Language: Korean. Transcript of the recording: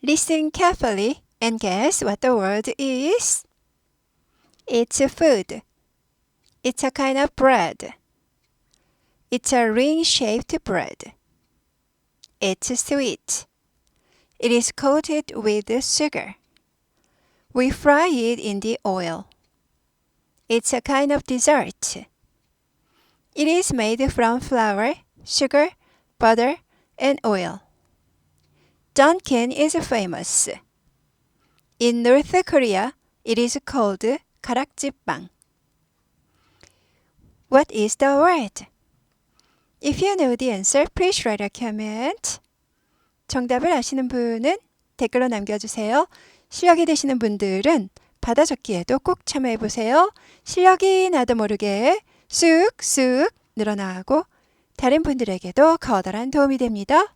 Listen carefully and guess what the word is. It's a food. It's a kind of bread. It's a ring-shaped bread. It's sweet. It is coated with sugar. We fry it in the oil. It's a kind of dessert. It is made from flour, sugar, butter, and oil. Dunkin is famous. In North Korea, it is called 가락지빵. What is the word? If you know the answer, please write a comment. 정답을 아시는 분은 댓글로 남겨주세요. 실력이 되시는 분들은 받아 적기에도 꼭 참여해 보세요. 실력이 나도 모르게 쑥쑥 늘어나고 다른 분들에게도 커다란 도움이 됩니다.